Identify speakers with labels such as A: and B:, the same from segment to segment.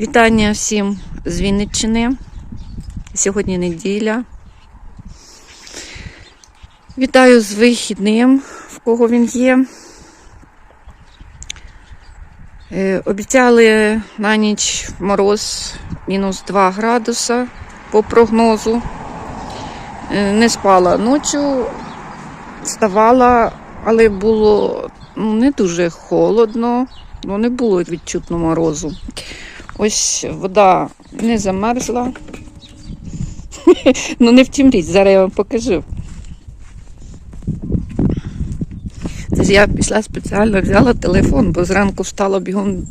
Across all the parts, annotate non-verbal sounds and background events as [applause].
A: Вітання всім з Вінниччини. Сьогодні неділя. Вітаю з вихідним, в кого він є. Е, Обіцяли на ніч мороз мінус 2 градуса по прогнозу. Е, Не спала ночі, вставала, але було ну, не дуже холодно, ну не було відчутно морозу. Ось вода не замерзла. [laughs] ну не втім річ, зараз я вам покажу. Це ж я пішла спеціально взяла телефон, бо зранку встала бігом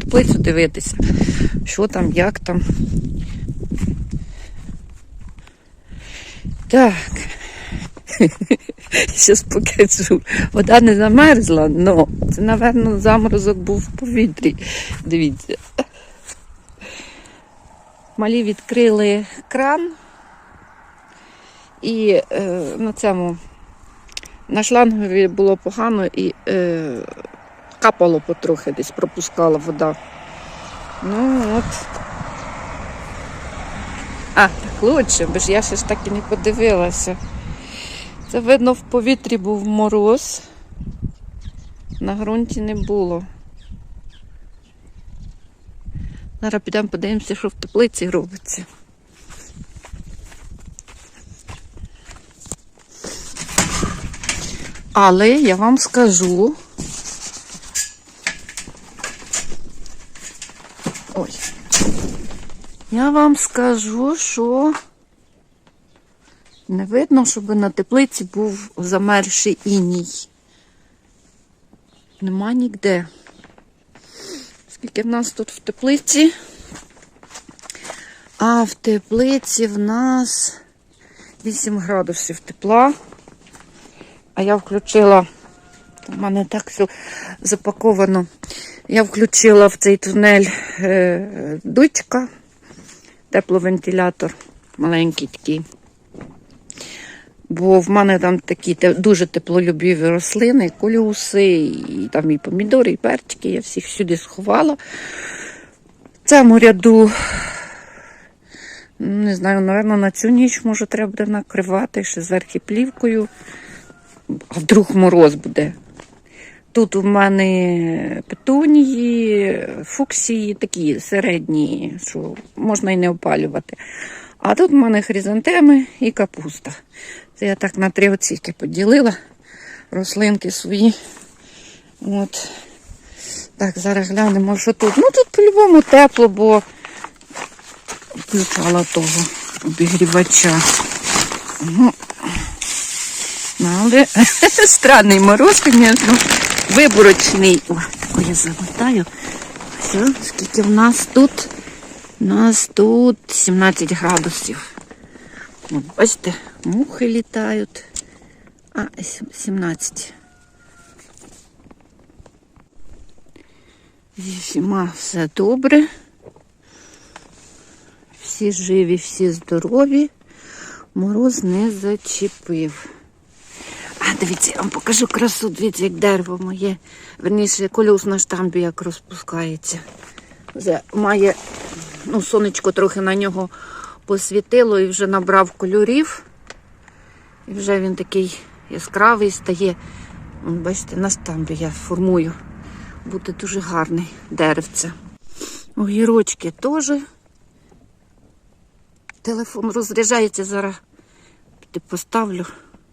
A: теплицю дивитися, що там, як там. Так. [laughs] Зараз покажу. Вода не замерзла, але це, напевно, заморозок був в повітрі. Дивіться. Малі відкрили кран і е, на цьому на шлангові було погано і е, капало потрохи десь, пропускала вода. Ну от. А, так лучше, бо ж я ще ж так і не подивилася. Це видно, в повітрі був мороз, на ґрунті не було. Зараз підемо подивимося, що в теплиці робиться. Але я вам скажу. Ой. Я вам скажу, що не видно, щоб на теплиці був замерзший іній. Нема ніде. Скільки в нас тут в теплиці? А в теплиці в нас 8 градусів тепла. А я включила, у мене так все запаковано. Я включила в цей тунель е, дучка, тепловентилятор, маленький такий. Бо в мене там такі дуже теплолюбіві рослини, колюси, і там і помідори, і перчики. Я всіх сюди сховала. В цьому ряду, не знаю, напевно, на цю ніч може треба буде накривати ще зверху плівкою. А вдруг мороз буде. Тут у мене петунії, фуксії такі середні, що можна і не опалювати. А тут у мене хризантеми і капуста. Це я так на три оцінки поділила рослинки свої. От. Так, зараз глянемо, що тут. Ну тут по-любому тепло, бо включала того обігрівача. Ну, Ну, але [laughs] странний мороз, звісно, виборочний. О, тако я замотаю. Все, скільки в нас тут? У нас тут 17 градусів. От, бачите, мухи літають. А, 17. Зі всіма все добре. Всі живі, всі здорові. Мороз не зачепив. А, дивіться, я вам покажу красу, дивіться, як дерево моє. Верніше, колюс на штамбі як розпускається. Має, ну, сонечко трохи на нього посвітило і вже набрав кольорів. І вже він такий яскравий стає. Бачите, на штамбі я формую. Буде дуже гарний деревце. Огірочки теж. Телефон розряджається зараз. Поставлю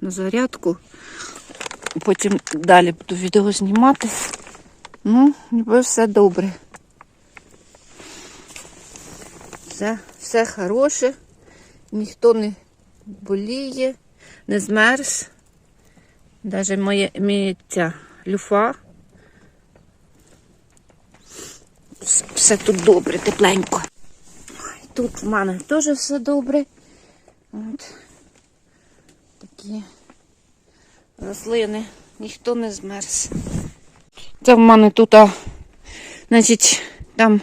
A: на зарядку. Потім далі буду відео знімати. Ну, ніби все добре. Все, все хороше, ніхто не боліє, не змерз. Навіть моя, моя ця люфа. Все тут добре, тепленько. Тут в мене теж все добре. От такі рослини, ніхто не змерз. Це в мене тут, а, значить, там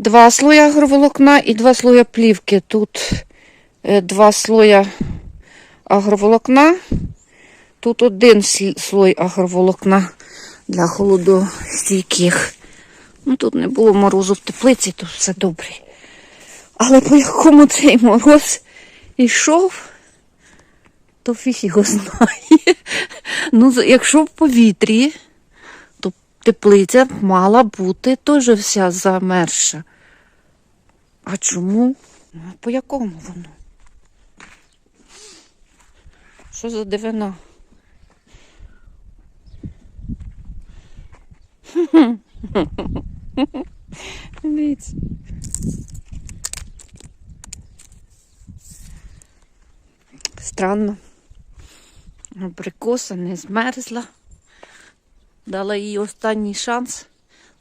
A: два слоя агроволокна і два слоя плівки. Тут е, два слоя агроволокна, тут один слой агроволокна для холодостійких Ну, тут не було морозу в теплиці, то все добре. Але по якому цей мороз йшов, то фіг його знає. [laughs] Ну, якщо в повітрі, теплиця мала бути теж вся замерша. А чому? Ну, а по якому воно? Що за дивина? Дивіться. Странно. Абрикоса не змерзла. Дала їй останній шанс.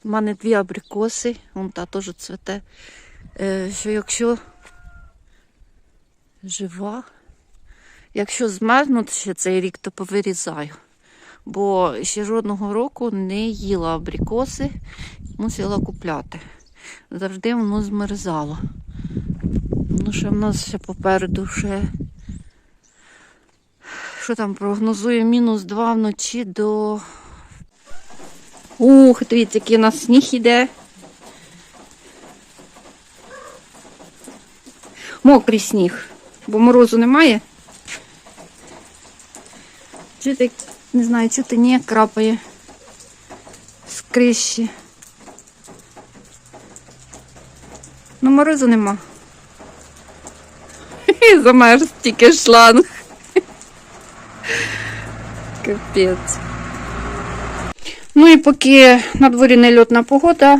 A: У мене дві абрикоси, вон та теж цвете. Е, що якщо жива, якщо змерзнуть ще цей рік, то повирізаю. Бо ще жодного року не їла абрикоси, мусила купляти. Завжди воно змерзало. Ну, ще в нас ще попереду ще. Що там прогнозує мінус 2 вночі до. Ух, дивіться, який у нас сніг іде. Мокрий сніг, бо морозу немає. Чути, не знаю, чути ні, крапає з криші. Ну, морозу нема. Замерз тільки шланг. Капець. І поки на дворі нельотна погода,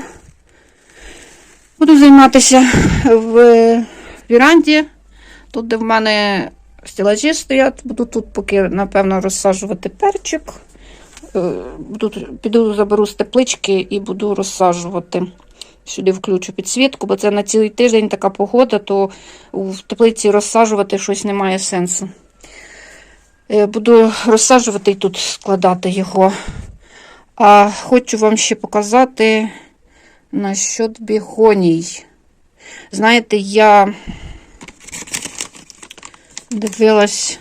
A: буду займатися в віранді. Тут, де в мене стілажі стоять, буду тут поки, напевно, розсаджувати перчик. Е, Буду, піду заберу з теплички і буду розсаджувати. Сюди включу підсвітку, бо це на цілий тиждень така погода, то в теплиці розсаджувати щось немає сенсу. Е, Буду розсаджувати і тут складати його. А хочу вам ще показати насчет бігоній. Знаєте, я дивилась,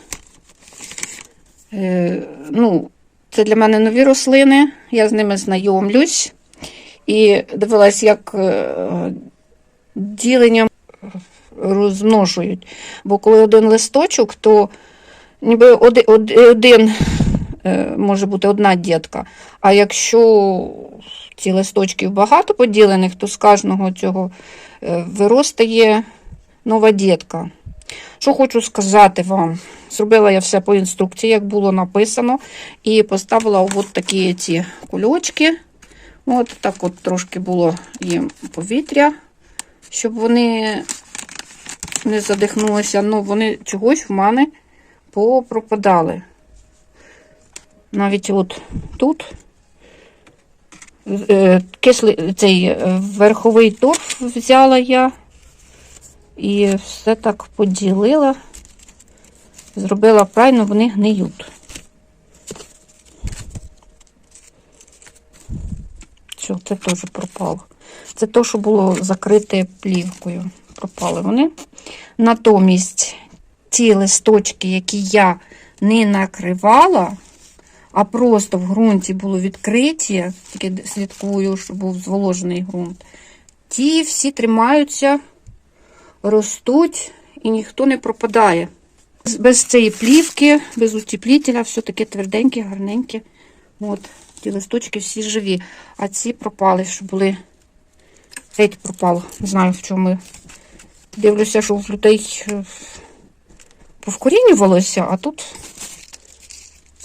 A: е, ну, це для мене нові рослини, я з ними знайомлюсь. І дивилась, як е, діленням розмножують. Бо коли один листочок, то ніби один може бути одна дітка. А якщо ці листочків багато поділених, то з кожного цього е, виростає нова дітка. Що хочу сказати вам? Зробила я все по інструкції, як було написано, і поставила от такі ці кульочки. От так от трошки було їм повітря, щоб вони не задихнулися. Ну, вони чогось в мене попропадали. Навіть от тут е, кислий цей е, верховий торф взяла я і все так поділила, зробила правильно, вони гниють. Все, це теж пропало. Це те, що було закрите плівкою. Пропали вони. Натомість ті листочки, які я не накривала, а просто в ґрунті було відкриті, тільки слідкую, щоб був зволожений ґрунт. Ті всі тримаються, ростуть і ніхто не пропадає. Без- цієї плівки, без утеплітеля, все таке тверденьке, гарненьке. От, ті листочки всі живі. А ці пропали, що були. Геть пропало. Не знаю, в чому. Дивлюся, що в людей е, повкорінювалося, а тут,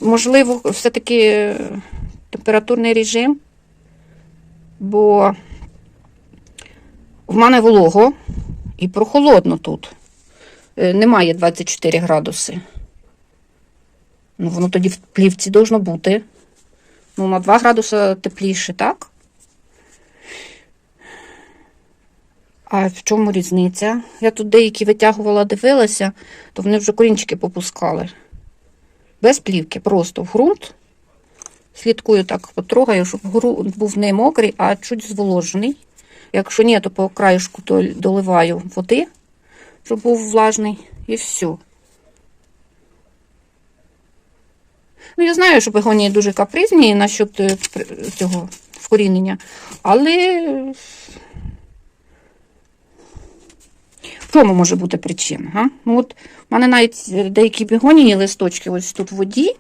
A: можливо, все-таки е, температурний режим, бо в мене волого і прохолодно тут. Е, Немає 24 градуси. Ну, воно тоді в плівці должно бути. Ну, на 2 градуси тепліше, так? А в чому різниця? Я тут деякі витягувала, дивилася, то вони вже корінчики попускали. Без плівки, просто в ґрунт. Слідкую так, потрогаю, щоб ґрунт був не мокрий, а чуть зволожений. Якщо ні, то по краєшку то доливаю води, щоб був влажний, і все. Ну, я знаю, що бегонії дуже капризні насчет е, цього вкорінення. Але чому може бути причина? Га? Ну, от, у мене навіть деякі бігонії листочки ось тут в воді,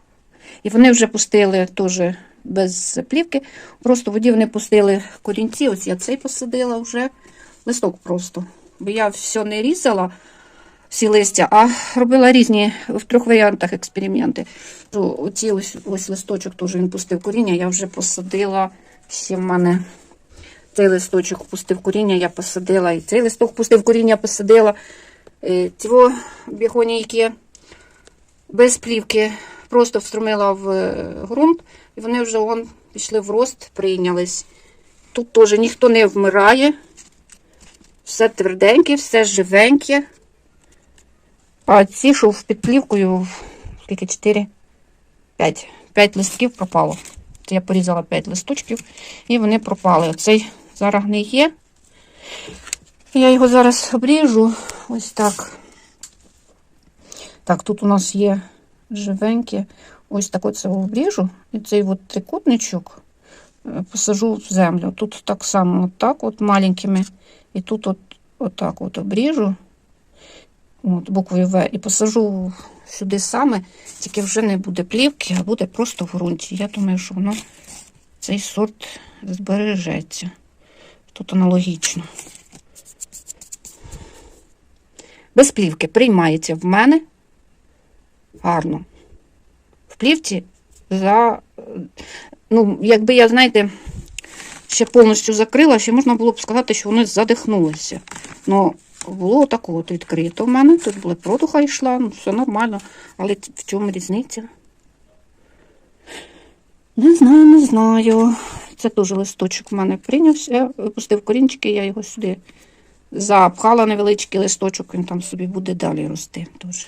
A: і вони вже пустили теж без плівки. Просто в воді вони пустили корінці. Ось я цей посадила вже листок просто. Бо я все не різала, всі листя, а робила різні в трьох варіантах експерименти. Оці ось, ось листочок теж він пустив коріння, я вже посадила. Ще в мене цей листочок пустив коріння, я посадила. І цей листок пустив коріння, посадила. Е, Цього бігонійки без плівки просто встромила в е, ґрунт, і вони вже вон, пішли в рост, прийнялись. Тут теж ніхто не вмирає. Все тверденьке, все живеньке. А ці, що під плівкою, скільки 4, 5, 5 листків пропало. Це я порізала 5 листочків, і вони пропали. Оцей зараз не є. Я його зараз обріжу ось так. Так, тут у нас є живеньке. Ось так оце обріжу. І цей от трикутничок е, посажу в землю. Тут так само, от так от маленькими. І тут от, отак от обріжу от, буквою В і посажу сюди саме, тільки вже не буде плівки, а буде просто в ґрунті. Я думаю, що воно цей сорт збережеться. Тут аналогічно. Без плівки приймається в мене гарно. В плівці за. Ну, якби я, знаєте, ще повністю закрила, ще можна було б сказати, що вони задихнулися. Ну, було таке от відкрито в мене. Тут була продуха йшла, ну, все нормально. Але в чому різниця? Не знаю, не знаю. Це теж листочок в мене прийнявся. Випустив корінчики, я його сюди запхала невеличкий листочок, він там собі буде далі рости. Теж.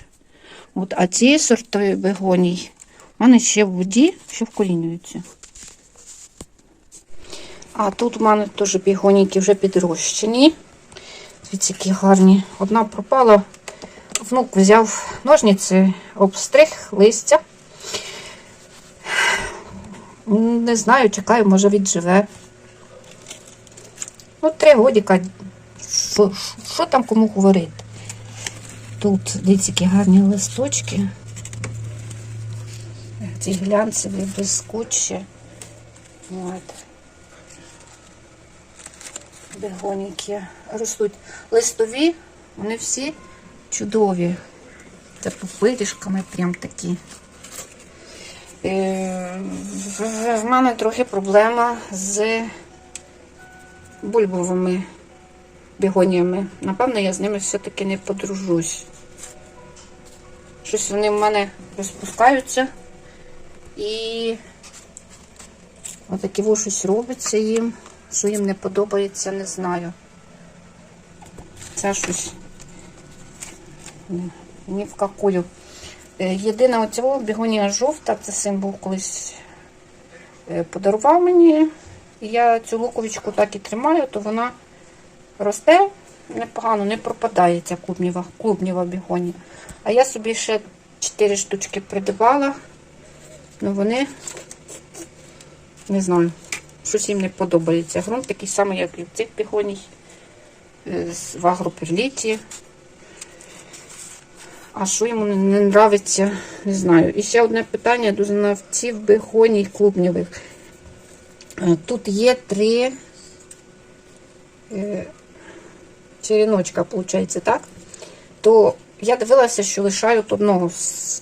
A: От, а ці сорти бегоній у мене ще в воді, що вкорінюються. А тут у мене теж бігонійки вже підрощені. Дивіться, які гарні. Одна пропала. Внук взяв ножниці, обстриг листя. Не знаю, чекаю, може відживе. Ну, три годіка. Що, там кому говорити? Тут, дивіться, які гарні листочки. Ці глянцеві, блискучі. От. Бегоніки ростуть листові, вони всі чудові. Це пупирішками прям такі. Е, В мене трохи проблема з бульбовими бігоніями. Напевно, я з ними все-таки не подружусь. Щось вони в мене розпускаються і отакі во щось робиться їм, що їм не подобається, не знаю. Це щось ні в какую. Е, Єдина оцього бігонія жовта, це син був колись е, подарував мені. Я цю луковичку так і тримаю, то вона росте непогано, не пропадає ця клубніва, клубніва бігонія. А я собі ще 4 штучки придбала. Ну вони, не знаю, щось їм не подобається. Грунт такий самий, як і в цих бігоній, е, в агроперліті. А що йому не, нравиться, не знаю. І ще одне питання до знавців бігоній клубнівих. Е, Тут є три е, черіночка, виходить, так? То я дивилася, що лишають одного,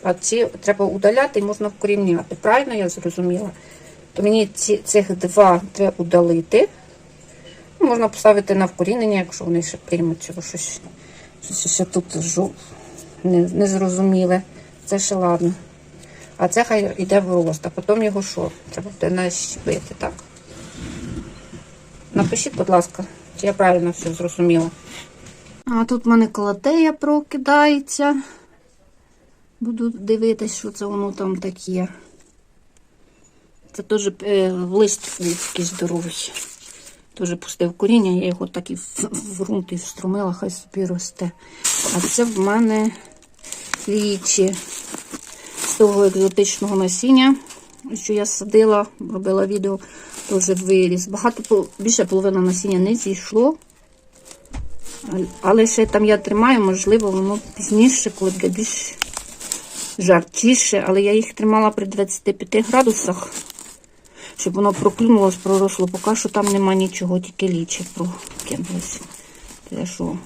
A: а ці треба удаляти і можна вкорінняти. Правильно я зрозуміла? То мені ці, цих два треба удалити. Ну, Можна поставити на вкорінення, якщо вони ще приймуться, бо щось, щось ще тут жов... не, не. Це ще ладно. А це хай йде в рост, а потім його що? Треба буде нащепити, так? Напишіть, будь ласка, чи я правильно все зрозуміла. А тут в мене колотея прокидається. Буду дивитись, що це воно там таке. Це теж е, лист такий здоровий. Теж пустив коріння, я його так і в ґрунт і встромила, хай собі росте. А це в мене лічі з того екзотичного насіння, що я садила, робила відео. теж виріс. Багато більше половина насіння не зійшло. Але ще там я тримаю, можливо, воно пізніше, коли буде більш жарчіше. Але я їх тримала при 25 градусах, щоб воно проклюнулось, проросло. Поки що там нема нічого, тільки лічі прокинулося. Те, що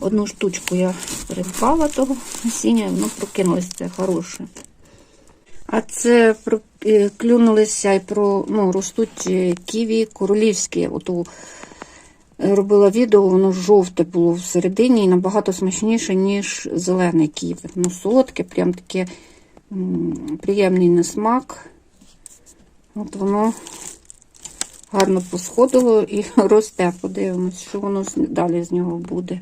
A: одну штучку я придбала того насіння, воно прокинулося, це хороше. А це е, клюнулися і про ну, ростуть е, ківі королівські. От у, е, робила відео, воно жовте було всередині і набагато смачніше, ніж зелене ківі. Воно солодке, прям таке приємний на смак. От воно гарно посходило і [laughs] росте. Подивимось, що воно далі з нього буде.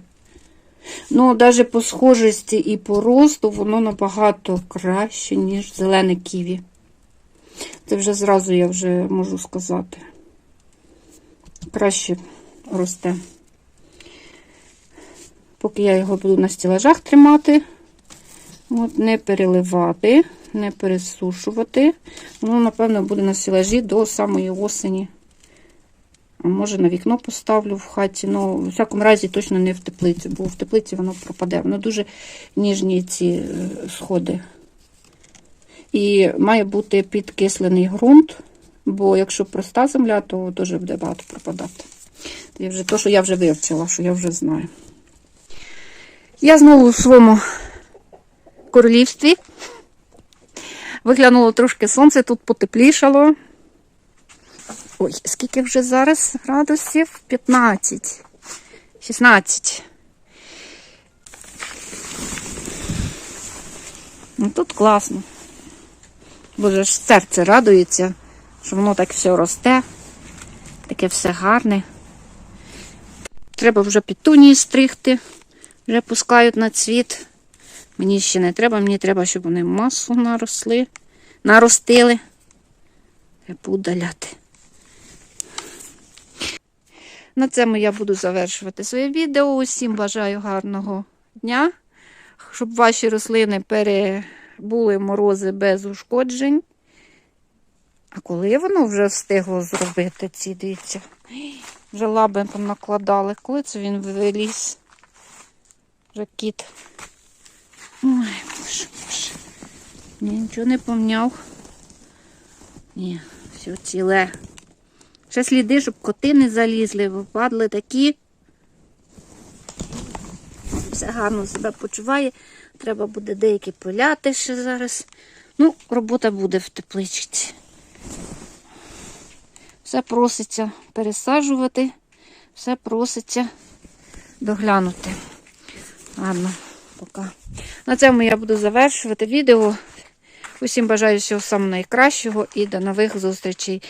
A: Ну, навіть по схожості і по росту воно набагато краще, ніж зелене ківі. Це вже зразу я вже можу сказати. Краще росте. Поки я його буду на стілажах тримати, от, не переливати, не пересушувати. Воно, напевно, буде на стілажі до самої осені. Може на вікно поставлю в хаті. Ну, в всякому разі, точно не в теплицю, бо в теплиці воно пропаде. Воно дуже ніжні ці е, сходи. І має бути підкислений ґрунт, бо якщо проста земля, то дуже буде багато пропадати. Це вже то, що я вже вивчила, що я вже знаю. Я знову у своєму королівстві. Виглянуло трошки сонце, тут потеплішало. Ой, скільки вже зараз градусів? 15, 16. Ну тут класно. Боже ж серце радується, що воно так все росте, таке все гарне. Треба вже петунії стригти, вже пускають на цвіт. Мені ще не треба, мені треба, щоб вони масу наросли, наростили. Треба удаляти. На цьому я буду завершувати своє відео. Усім бажаю гарного дня, щоб ваші рослини перебули морози без ушкоджень. А коли воно вже встигло зробити ці, дивіться, вже лаби там накладали. Коли це він виліз? Вже кіт. Ой, боже, боже. Ні, нічого не помняв. Ні, все ціле. Ще сліди, щоб коти не залізли, випадли такі. Все гарно себе почуває. Треба буде деякі поляти ще зараз. Ну, робота буде в тепличці. Все проситься пересаджувати, все проситься доглянути. Ладно, пока. На цьому я буду завершувати відео. Усім бажаю всього самого найкращого і до нових зустрічей.